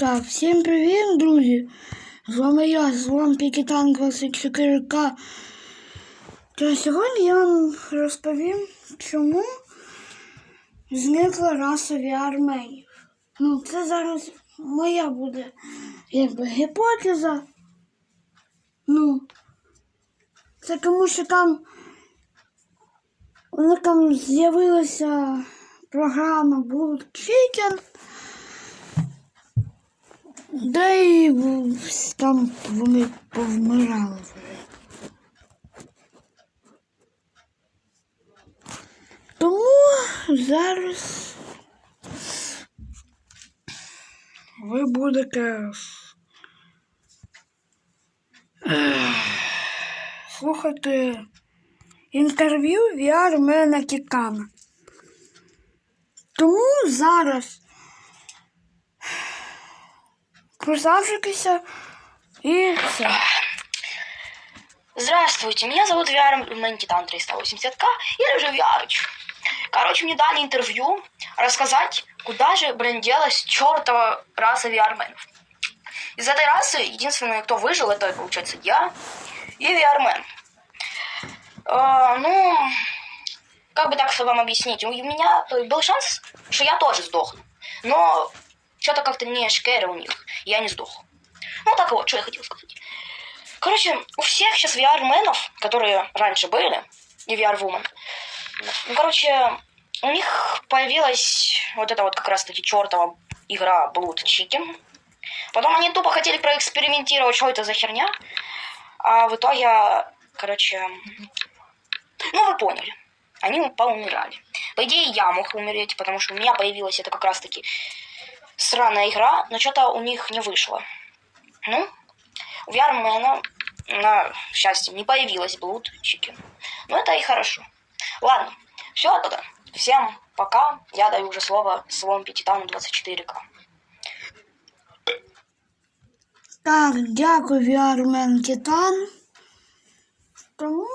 Так, всім привіт, друзі! З вами я, з вами Пікітан 24К. Та сьогодні я вам розповім, чому зникла расові армії. Ну, це зараз моя буде якби гіпотеза. Ну, це тому що там вона там з'явилася програма Blood Chicken. Да і там вони повмирали вже. Тому зараз ви будете слухати інтерв'ю VR-мена Кікана. Тому зараз і все. Здравствуйте, меня зовут VR Мантитан 380К, или же VRыч. Короче, мне дали интервью рассказать, куда же, блин, делась чертова раса VR-менов. Из этой расы единственный, кто выжил, это, получается, я и VR-мен. Э, ну, как бы так вам объяснить? У меня был шанс, что я тоже сдохну. Но что-то как-то не шкеры у них, я не сдох. Ну, так вот, что я хотел сказать. Короче, у всех сейчас VR-менов, которые раньше были, и VR-вумен, ну, короче, у них появилась вот эта вот как раз-таки чертова игра Blood Chicken. Потом они тупо хотели проэкспериментировать, что это за херня. А в итоге, короче, ну вы поняли. Они поумирали. По идее, я мог умереть, потому что у меня появилась это как раз-таки сраная игра, но что-то у них не вышло. Ну, у VR-мена, на счастье, не появилась Blood Chicken. Но это и хорошо. Ладно, все тогда. Всем пока. Я даю уже слово своему Титану 24К. Так, дякую, VR-мен Титан. Тому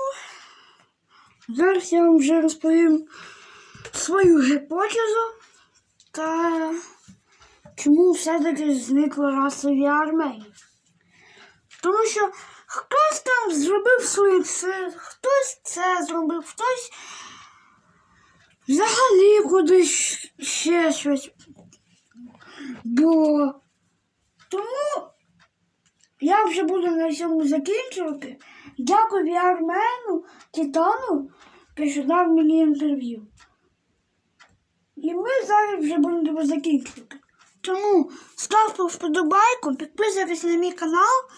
зараз я вам вже розповім свою гіпотезу та чому все-таки зникла расові армії. Тому що хтось там зробив суїцид, хтось це зробив, хтось взагалі кудись ще щось було. Тому я вже буду на цьому закінчувати. Дякую VR-мену Титану, що дав мені інтерв'ю. І ми зараз вже будемо закінчувати. Тому ставте вподобайку, підписуйтесь на мій канал.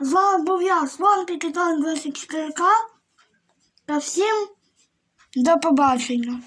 З вами був я, з вами Капітан 24К. Та всім до побачення.